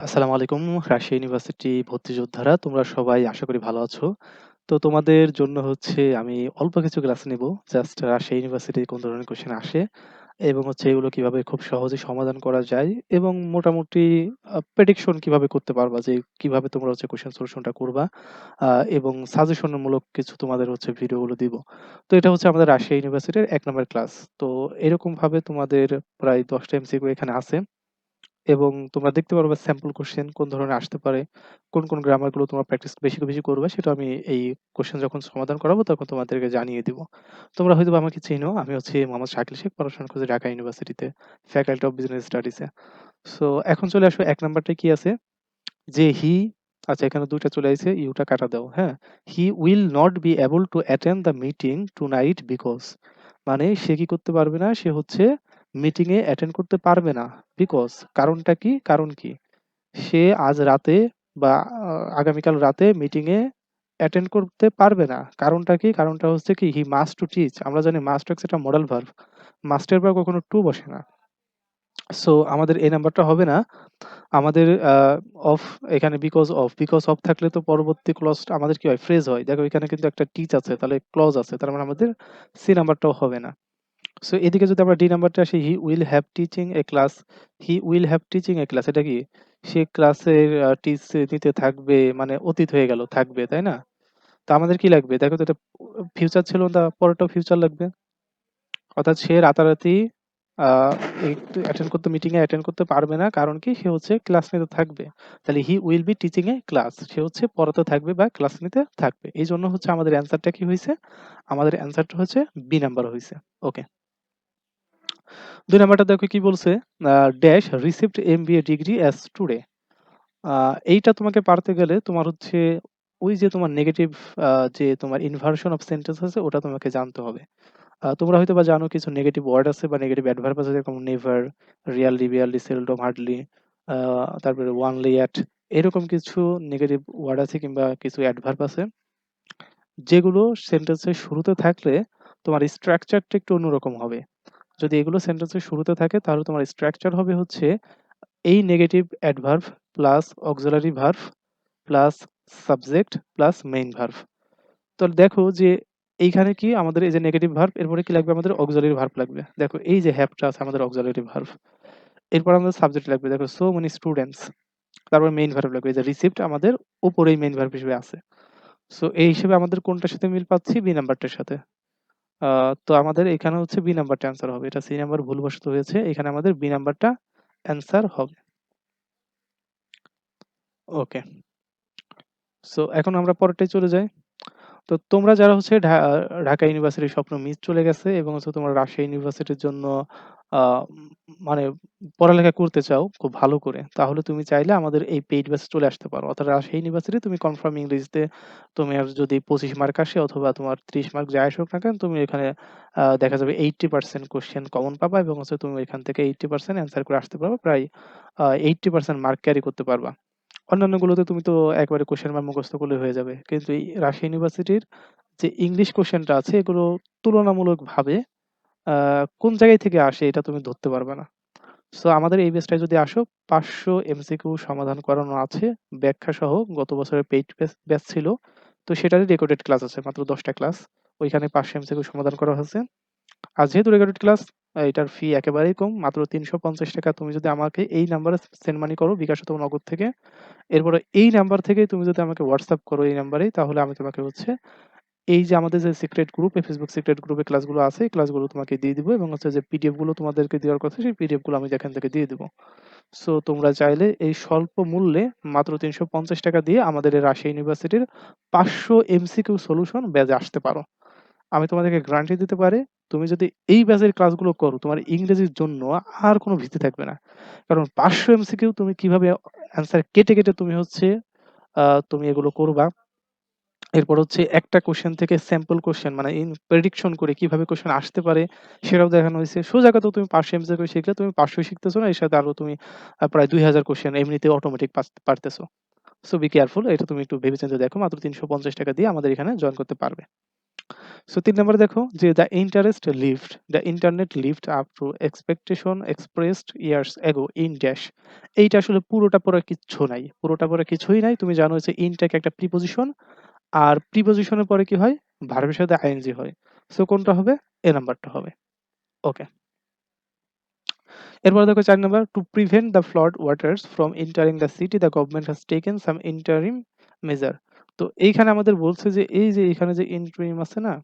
আসসালামু আলাইকুম। রাজশাহী ইউনিভার্সিটি ভর্তি যোদ্ধারা, তোমরা সবাই আশা করি ভালো আছো। তো তোমাদের জন্য হচ্ছে আমি অল্প কিছু ক্লাস নিবো। জাস্ট রাজশাহী ইউনিভার্সিটির কোন ধরনের কোয়েশ্চেন আসে এবং হচ্ছে এগুলো কীভাবে খুব সহজে সমাধান করা যায় এবং মোটামুটি প্রেডিকশন কীভাবে করতে পারবা যে কীভাবে তোমরা হচ্ছে কোয়েশ্চেন সলিউশনটা করবা এবং সাজেশনমূলক কিছু তোমাদের হচ্ছে ভিডিওগুলো দিব। তো এটা হচ্ছে আমাদের রাজশাহী ইউনিভার্সিটির ১ নাম্বার ক্লাস। তো এরকমভাবে তোমাদের প্রায় ১০ টা এমসিকিউ এখানে আছে। এবং তোমরা দেখতে পারবা স্যাম্পল কোয়েশ্চেন কোন ধরনের আসতে পারে, কোন, কোন গ্রামারগুলো তোমরা প্র্যাকটিস বেশি, বেশি করবা সেটা আমি এই কোয়েশ্চেন যখন সমাধান করাবো তখন তোমাদেরকে জানিয়ে দিব। তোমরা হয়তোবা আমাকে চিনো। আমি হচ্ছি মোহাম্মদ শাকিল শেখ পড়াশোনা করছি ঢাকা ইউনিভার্সিটিতে faculty of business studies. So এখন চলে আসো ১ নাম্বারটায় কি আছে? যে হি আচ্ছা এখানে দুইটা চলে আইছে, ইউ টা কাটা দাও, হ্যাঁ? He will not be able to attend the meeting tonight because মানে সে কি করতে পারবে না? সে হচ্ছে মিটিং এ অ্যাটেন্ড করতে পারবে না। বিকজ কারণটা কি? কারণ কি? সে আজ রাতে বা আগামীকাল রাতে মিটিং এ অ্যাটেন্ড করতে পারবে না। কারণটা কি? কারণটা হচ্ছে কি হি মাস্ট টু টিচ। আমরা জানি মাস্ট হচ্ছে একটা মডাল ভার্ব। মাস্ট এর পর কখনো টু বসে না। সো আমাদের এই নাম্বারটা হবে না। আমাদের অফ এখানে বিকজ অফ, বিকজ অফ থাকলে তো পরবর্তী ক্লজটা আমাদের কি হয়? ফ্রেজ হয়। দেখো এখানে কিন্তু একটা টিচ আছে, তাহলে ক্লজ আছে। তার মানে আমাদের সি নাম্বারটাও হবে না। সো এদিকে যদি আমরা ডি নাম্বারটা আসি, he will have teaching a class. He will have teaching a class. এটা কি? সে ক্লাসের টিচ নিতে থাকবে মানে অতীত হয়ে গেল, থাকবে, তাই না? তো আমাদের কি লাগবে? দেখো তো এটা ফিউচার ছিল না, পরেরটাও ফিউচার লাগবে। অর্থাৎ সে রাতারাতি অ্যাটেন্ড করতে মিটিং এ অ্যাটেন্ড করতে পারবে না। কারণ কি? সে হচ্ছে ক্লাস নিতে থাকবে। তাহলে he will be teaching a class. সে হচ্ছে পড়াতে থাকবে বা ক্লাস নিতে থাকবে। এই জন্য হচ্ছে আমাদের অ্যান্সারটা কি হয়েছে আমাদের অ্যান্সারটা হচ্ছে বি নাম্বার হয়েছে ওকে। ২ নাম্বারটা দেখো কি বলছে? Dash received MBA degree as today. এইটা তোমাকে পারতে গেলে তোমার হচ্ছে ওই যে তোমার নেগেটিভ যে তোমার ইনভার্সন অফ সেন্টেন্স আছে ওটা তোমাকে জানতে হবে। তোমরা হয়তোবা জানো কিছু নেগেটিভ ওয়ার্ড আছে বা নেগেটিভ অ্যাডভার্ব আছে যেরকম never, really, really, seldom, hardly তারপরে ওয়ানলি এট এরকম কিছু নেগেটিভ ওয়ার্ড আছে কিংবা কিছু অ্যাডভার্ব আছে। যেগুলো সেন্টেন্সের শুরুতে থাকলে তোমার স্ট্রাকচারটা একটু অন্যরকম হবে। যদি এগুলো সেন্টেন্সের শুরুতে থাকে, তাহলে তোমার স্ট্রাকচার হবে হচ্ছে এই negative adverb plus auxiliary verb plus subject plus main verb. তো দেখো যে এইখানে কি আমাদের এই যে নেগেটিভ ভার্ব এরপরে কি লাগবে আমাদের অক্সিলারি ভার্ভ লাগবে। দেখো এই যে হ্যাভটা আছে আমাদের অক্সিলারি ভার্ব। এরপর আমাদের সাবজেক্ট লাগবে। দেখো সো মেনি স্টুডেন্টস। তারপর মেইন ভার্ভ লাগবে। যে রিসিভড আমাদের উপরেই মেইন ভার্ভ হিসেবে আছে। সো এই হিসেবে আমাদের কোনটার সাথে মিল পাচ্ছি? বি নাম্বারটার সাথে। তো আমাদের এখানে হচ্ছে বি নাম্বারটা অ্যান্সার হবে। এটা সি নাম্বার ভুলবশত হয়েছে। এখানে আমাদের বি নাম্বারটা অ্যান্সার হবে। ওকে। সো এখন আমরা পরেরটাই চলে যাই। তো তোমরা যারা হচ্ছে ঢাকা ইউনিভার্সিটির স্বপ্ন মিস চলে গেছে এবং হচ্ছে তোমরা রাজশাহী ইউনিভার্সিটির জন্য মানে পড়ালেখা করতে চাও খুব ভালো করে। তাহলে তুমি চাইলে আমাদের এই পেইড ব্যাচে চলে আসতে পারো। অর্থাৎ রাজশাহী ইউনিভার্সিটি তুমি কনফার্ম ইংরেজিতে তোমার যদি ২৫ মার্ক আসে অথবা তোমার ৩০ মার্ক যাই আসুক না কেন, তুমি এখানে দেখা যাবে 80% কোয়েশ্চেন কমন পাবা এবং হচ্ছে তুমি এখান থেকে 80% অ্যান্সার করে আসতে পারবা। প্রায়, আ 80% মার্ক ক্যারি করতে পারবা। অন্যান্যগুলোতে তুমি তো একবারে কোয়েশ্চেন ব্যাংক মুখস্থ করলে হয়ে যাবে। কিন্তু এই রাজশাহী ইউনিভার্সিটির যে ইংলিশ কোয়েশ্চেনটা আছে, এগুলো তুলনামূলকভাবে কোন জায়গায় থেকে আসে এটা তুমি ধরতে পারবে না। সো আমাদের এই ব্যাচটায় যদি আসো ৫০০ এমসিকিউ সমাধান করানো আছে, ব্যাখ্যা সহ গত বছরের পেইড ব্যাচ ছিল। তো সেটারই রেকর্ডেড ক্লাস আছে, মাত্র ১০ টা ক্লাস। ওইখানে ৫০০ এমসিকিউ সমাধান করা হয়েছে। আর যেহেতু রেকর্ডেড ক্লাস এটার ফি একেবারেই কম, মাত্র ৳৩৫০ তুমি যদি আমাকে এই নাম্বারে সেন্ড মানি করো, বিকাশ অথবা নগদ থেকে। এরপরে এই নাম্বার থেকেই তুমি যদি আমাকে হোয়াটসঅ্যাপ করো এই নাম্বারেই তাহলে আমি তোমাকে হচ্ছে এই যে আমাদের যে সিক্রেট গ্রুপ Facebook সিক্রেট গ্রুপে ক্লাসগুলো আছে এই ক্লাসগুলো তোমাকে দিয়ে দিব এবং হচ্ছে যে পিডিএফগুলো তোমাদেরকে দেওয়ার কথা সেই পিডিএফগুলো আমি এখান থেকে দিয়ে দিব। সো তোমরা চাইলে এই স্বল্প মূল্যে মাত্র ৳৩৫০ দিয়ে আমাদের এই রাজশাহী ইউনিভার্সিটির ৫০০ এমসিকিউ সলিউশন ব্যাজে আসতে পারো। আমি তোমাদেরকে গ্যারান্টি দিতে পারি তুমি যদি এই ব্যাচের ক্লাসগুলো করো তোমার ইংরেজির জন্য আর কোনো ভীতি থাকবে না। কারণ ৫০০ এমসিকিউ তুমি কীভাবে অ্যান্সার কেটে, কেটে তুমি হচ্ছে তুমি এগুলো করবা। এরপর হচ্ছে একটা কোশ্চেন থেকে স্যাম্পল কোশ্চেন মানে ইন প্রেডিকশন করে কীভাবে কোশ্চেন আসতে পারে, সেটাও দেখানো হয়েছে। সোজা কথা তুমি ৫০০ এমসিকিউ শিখলে, তুমি ৫০০ শিখতেছো না, এর সাথে আরও তুমি প্রায় ২০০০ কোশ্চেন এমনিতে অটোমেটিক পারতেছো। সো বি কেয়ারফুল এটা তুমি একটু ভেবে চিন্তে দেখো, মাত্র ৳৩৫০ দিয়ে আমাদের এখানে জয়েন করতে পারবে। সো ৩ নাম্বারে দেখো যে the interest lived the internet lived up to expectation expressed years ago in dash এইটা আসলে পুরোটা পরে কিচ্ছু নাই পুরোটা পরে কিছুই নাই তুমি জানো যে ইনটাকে একটা প্রিপোজিশন আর প্রিপোজিশনের পরে কি হয়? ভার্বের সাথে আইএনজি হয়। সো কোনটা হবে? এ নাম্বারটা হবে। ওকে এরপর দেখো চার number to prevent the flood waters from entering the city the government has taken some interim measure তো এইখানে আমাদের বলছে যে, এই যে এখানে যে ইন্টারিম আছে না,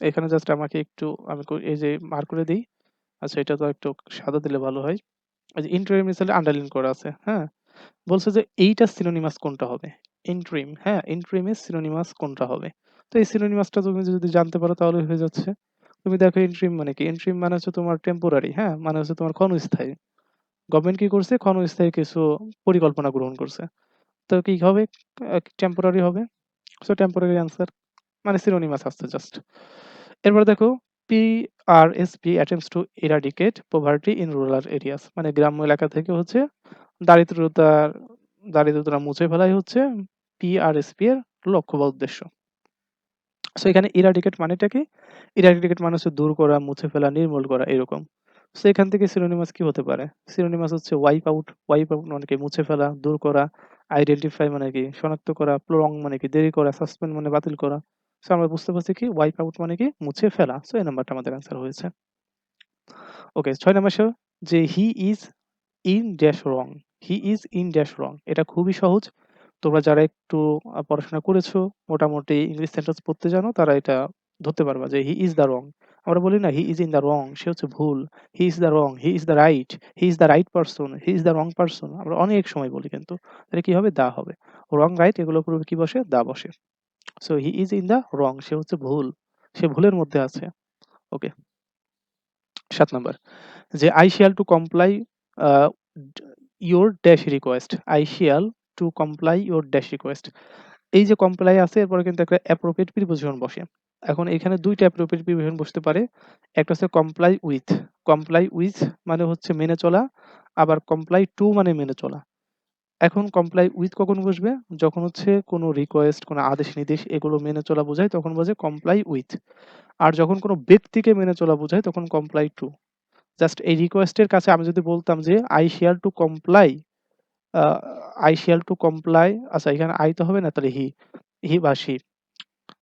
এখানে জাস্ট আমাকে একটু, আমি এই যে মার করে দিই। আচ্ছা এটা তো একটু সাদা দিলে ভালো হয়। এই যে ইন্টারিম মিসাইল আন্ডারলাইন করা আছে হ্যাঁ? বলছে যে, এইটা সিনোনিমাস কোনটা হবে? ইন্ট্রিম হ্যাঁ ইন্ট্রিমের সিনোনিমাস কোনটা হবে? তো এই সিনোনিমাসটা তুমি যদি জানতে পারো তাহলে হয়ে যাচ্ছে। তুমি দেখো ইন্ট্রিম মানে কি? ইন্ট্রিম মানে হচ্ছে তোমার টেম্পোরারি হ্যাঁ মানে হচ্ছে তোমার ক্ষণস্থায়ী। গভর্নমেন্ট কি করছে? ক্ষণস্থায়ী কিছু পরিকল্পনা গ্রহণ করছে। তো কি হবে? টেম্পোরারি হবে। সো টেম্পোরারি অ্যান্সার মানে সিনোনিমাস আসছে জাস্ট এরপর দেখো PRSP attempts to eradicate poverty in rural areas মানে গ্রাম্য এলাকা থেকে হচ্ছে দারিদ্রতার দারিদ্রতা মুছে ফেলাই হচ্ছে। পিআরএসপি এর লক্ষ্য বা উদ্দেশ্য। সো এখানে ইরাডিকেট মানেটা কি? ইরাডিকেট মানে হচ্ছে দূর করা, মুছে ফেলা, নির্মূল করা, এরকম। সো এখান থেকে কি হতে পারে? হচ্ছে ওয়াইপ আউট ওয়াইপ আউট মানে কি? মুছে ফেলা, দূর করা আইডেন্টিফাই মানে কি? শনাক্ত করা মানে কি? দেরি করা সাসপেন্ড মানে বাতিল করা। সো আমরা বুঝতে পারছি কি? ওয়াইপ আউট মানে কি? মুছে ফেলা। সো এই নাম্বারটা আমাদের অ্যান্সার হয়েছে। ওকে ছয় নাম্বার যে he is in dash wrong he is in dash wrong এটা খুবই সহজ। তোমরা যারা একটু পড়াশোনা করেছ, মোটামুটি ইংলিশ সেন্টেন্স পড়তে জানো, তারা এটা ধরতে পারবা যে হি ইজ দ্য রং আমরা বলি না he is in the wrong সে হচ্ছে ভুল। He is the wrong he is the right he is the right person he is the wrong person আমরা অনেক সময় বলি কিন্তু। তাহলে কি হবে? দা হবে। রং রাইট এগুলো পুরো কি বসে? দা বসে। So he is in the wrong সে হচ্ছে ভুল। সে ভুলের মধ্যে আছে। ওকে সাত নাম্বার। যে I shall to comply your dash request I shall to comply your dash request এই যে কমপ্লাই আছে, এরপরে কিন্তু একটা অ্যাপ্রোপ্রিয়েট প্রিপোজিশন বসে। এখন এখানে দুইটা অ্যাপ্রোপ্রিয়েট প্রিপোজিশন বসতে পারে। একটা হচ্ছে কমপ্লাই উইথ কমপ্লাই উইথ মানে হচ্ছে মেনে চলা, আবার কমপ্লাই টু মানে মেনে চলা। এখন কমপ্লাই উইথ কখন বসবে? যখন হচ্ছে কোনো রিকোয়েস্ট কোনো আদেশ, নির্দেশ এগুলো মেনে চলা বোঝায়, তখন বোঝে কমপ্লাই উইথ আর যখন কোনো ব্যক্তিকে মেনে চলা বোঝায়, তখন কমপ্লাই টু জাস্ট এই রিকোয়েস্টের কাছে আমি যদি বলতাম যে I share to comply I shall to comply আচ্ছা এখানে আই তো হবে না, তাহলে হি হি বা সি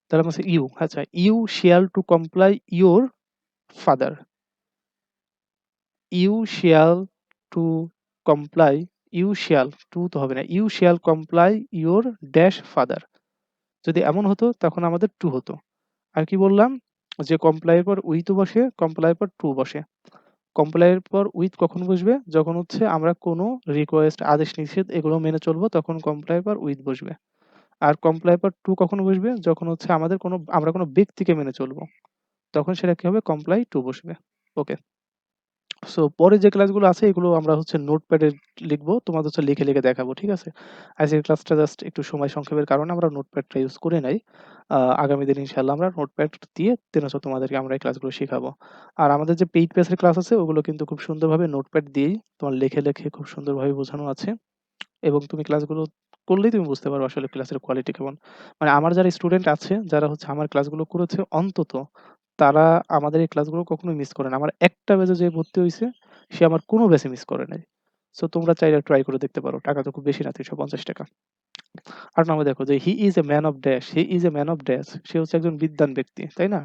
তাহলে হচ্ছে ইউ আচ্ছা you shall to comply your father you shall to comply you shall to তো হবে না ইউ শেয়াল কমপ্লাই ইউর ড্যাশ ফাদার যদি এমন হতো, তখন আমাদের টু হতো, আর কি বললাম, যে কমপ্লাইয়ের পর উই তো বসে কমপ্লাইয়ের পর টু বসে কমপ্লাইয়ের পর উইথ কখন বসবে? যখন হচ্ছে আমরা কোনো রিকোয়েস্ট আদেশ, নিষেধ এগুলো মেনে চলবো, তখন কমপ্লাইয়ের পর উইথ বসবে। আর কমপ্লাইয়ের পর টু কখন বসবে? যখন হচ্ছে আমাদের কোনো, আমরা কোনো ব্যক্তিকে মেনে চলবো, তখন সেটা কি হবে? কমপ্লাই টু বসবে। ওকে সো পরে যে ক্লাসগুলো আছে, এগুলো আমরা হচ্ছে নোটপ্যাডে লিখব, তোমাদের হচ্ছে লিখে লিখে দেখাবো, ঠিক আছে? আজকের ক্লাসটা জাস্ট একটু সময় সংক্ষেপের কারণে আমরা নোটপ্যাডটা ইউজ করে নাই। আগামী দিন ইনশাল্লাহ আমরা নোটপ্যাড দিয়ে তেন তোমাদেরকে আমরা এই ক্লাসগুলো শেখাবো। আর আমাদের যে পেইড পেসের ক্লাস আছে, ওগুলো কিন্তু খুব সুন্দরভাবে নোটপ্যাড দিয়েই তোমার লেখে লেখে খুব সুন্দরভাবে বোঝানো আছে। এবং তুমি ক্লাসগুলো করলেই তুমি বুঝতে পারো আসলে ক্লাসের কোয়ালিটি কেমন। মানে আমার যারা স্টুডেন্ট আছে, যারা হচ্ছে আমার ক্লাসগুলো করেছে অন্তত তারা আমাদের এই ক্লাসগুলো কখনোই মিস করে না। আমার একটা বেজে যে ভর্তি হয়েছে, সে আমার কোনো বেসে মিস করে নাই। সো তোমরা চাইলে ট্রাই করে দেখতে পারো। টাকা তো খুব বেশি না, তিনশো পঞ্চাশ টাকা। আর নামে দেখো যে he is a man of dash he is a man of dash সে হচ্ছে একজন বিদ্যান ব্যক্তি, তাই না?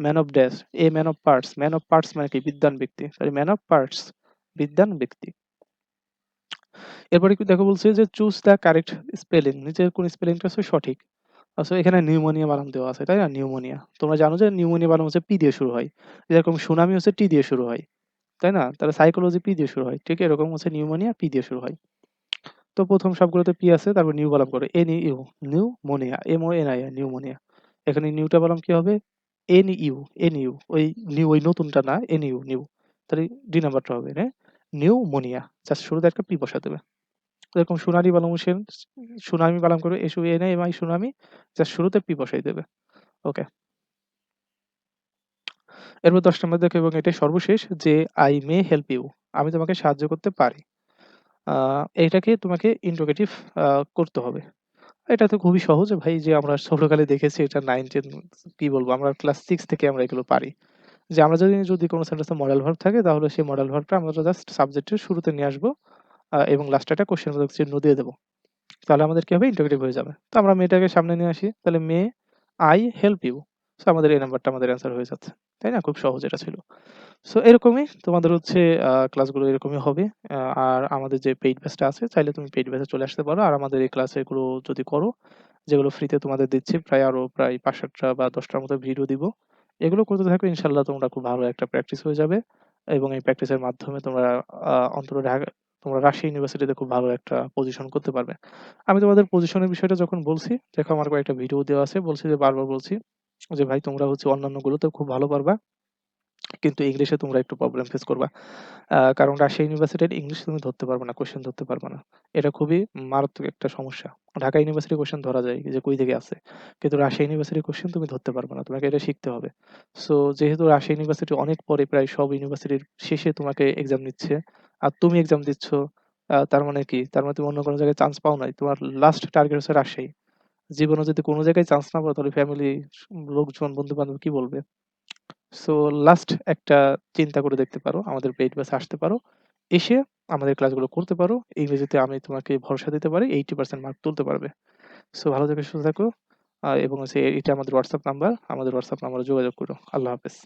Man of dash a man of parts man of parts মানে কি? বিদ্যান ব্যক্তি। সরি ম্যান অফ পার্টস বিদ্যান ব্যক্তি। এরপরে কি দেখো বলছে যে চুজ দ্য কারেক্ট স্পেলিং নিচের কোন স্পেলিংটা সঠিক। আচ্ছা এখানে নিউমোনিয়া বানান দেওয়া আছে, তাই না? নিউমোনিয়া তোমরা জানো যে নিউমোনিয়া বানান হচ্ছে পি দিয়ে শুরু হয়। যেরকম সুনামি হচ্ছে টি দিয়ে শুরু হয়, তাই না? তাহলে সাইকোলজি পি দিয়ে শুরু হয়, ঠিক এরকম হচ্ছে নিউমোনিয়া পি দিয়ে শুরু হয়। তো প্রথম সবগুলোতে পি আছে, তারপর নিউ বালাম করে N U pneumonia M O N I pneumonia এখানে নিউটা বলাম কি হবে? এন ইউ এন ইউ ওই নিউ ওই নতুনটা না এন ইউ নিউ তাহলে ডি নাম্বারটা হবে হ্যাঁ? নিউমোনিয়া জাস্ট শুরুতে একটা পি বসা দেবে। এরকম সোনালি বালাম হোসেন সুনামি বালাম করবে এসু এনে এম আই সুনামি জাস্ট শুরুতে পি বসাই দেবে। ওকে এরপর দশ নম্বর দেখো এবং এটা সর্বশেষ যে আই মে হেল্প ইউ আমি তোমাকে সাহায্য করতে পারি। এটাকে তোমাকে ইন্টোগেটিভ করতে হবে। এটা তো খুবই সহজ ভাই যে আমরা ছোটকালে দেখেছি এটা 9-10 কি বলব আমরা ক্লাস 6 থেকে আমরা এগুলো পারি। যে আমরা যদি, যদি কোনো সেন্টেন্সে মডেল ভার্ব থাকে তাহলে সেই মডাল ভার্বটা আমরা জাস্ট সাবজেক্টের শুরুতে নিয়ে আসব। এবং লাস্টে একটা কোয়েশ্চেন বোধক চিহ্ন দিয়ে দেব। তাহলে আমাদের কি হবে ইন্টারোগেটিভ হয়ে যাবে। তো আমরা মেয়েটাকে সামনে নিয়ে আসি। তাহলে may I help you? So আমাদের এই নাম্বারটা আমাদের অ্যান্সার হয়ে যাচ্ছে। তাই না? খুব সহজ এটা ছিল। সো এরকমই তোমাদের হচ্ছে ক্লাসগুলো এরকমই হবে। আর আমাদের যে পেইড ব্যাচটা আছে চাইলে তুমি পেইড ব্যাচে চলে আসতে পারো। আর আমাদের এই ক্লাসেগুলো যদি করো, যেগুলো ফ্রিতে তোমাদের দিচ্ছি প্রায় আরও প্রায় ৫-৭ টা বা দশটার মতো ভিডিও দিব। এগুলো করতে থাকলে ইনশাল্লাহ তোমরা খুব ভালো একটা প্র্যাকটিস হয়ে যাবে এবং এই প্র্যাকটিসের মাধ্যমে তোমরা অন্তত ঢাকা তোমরা রাজশাহী ইউনিভার্সিটিতে খুব ভালো একটা পজিশন করতে পারবে। আমি তোমাদের পজিশনের বিষয়টা যখন বলছি, দেখো আমার কয়েকটা ভিডিও দেওয়া আছে। বলছি যে বারবার বলছি যে ভাই তোমরা হচ্ছে অন্যান্যগুলোতেও খুব ভালো পারবা। কিন্তু ইংলিশে তোমরা একটু প্রবলেম ফেস করবা। কারণ রাজশাহী ইউনিভার্সিটির ইংলিশ তুমি ধরতে পারবে না, কোয়েশ্চেন ধরতে পারবে না। এটা খুবই মারাত্মক একটা সমস্যা। ঢাকা ইউনিভার্সিটি কোয়েশ্চেন ধরা যায় যে কই থেকে আছে। কিন্তু রাজশাহী ইউনিভার্সিটির কোয়েশ্চেন তুমি ধরতে পারবে না। তোমাকে এটা শিখতে হবে। সো যেহেতু রাজশাহী ইউনিভার্সিটি অনেক পরে প্রায় সব ইউনিভার্সিটির শেষে তোমাকে এক্সাম নিচ্ছে। আর তুমি এক্সাম দিচ্ছ। তার মানে কি? তার মানে তুমি অন্য কোনো জায়গায় চান্স পাও নাই। তোমার লাস্ট টার্গেট হচ্ছে রাজশাহী। জীবনে যদি কোনো জায়গায় চান্স না পাও তাহলে ফ্যামিলি, লোকজন, বন্ধু-বান্ধব কি বলবে? সো লাস্ট একটা চিন্তা করে দেখতে পারো। আমাদের পেইড ব্যাচে আসতে পারো। এসে আমাদের ক্লাসগুলো করতে পারো। ইংরেজিতে আমি তোমাকে ভরসা দিতে পারি 80% মার্ক তুলতে পারবে। সো ভালো থেকে সুস্থ থাকো। এবং হচ্ছে এটা আমাদের WhatsApp নাম্বার। আমাদের WhatsApp নাম্বারে যোগাযোগ করো। আল্লাহ হাফেজ।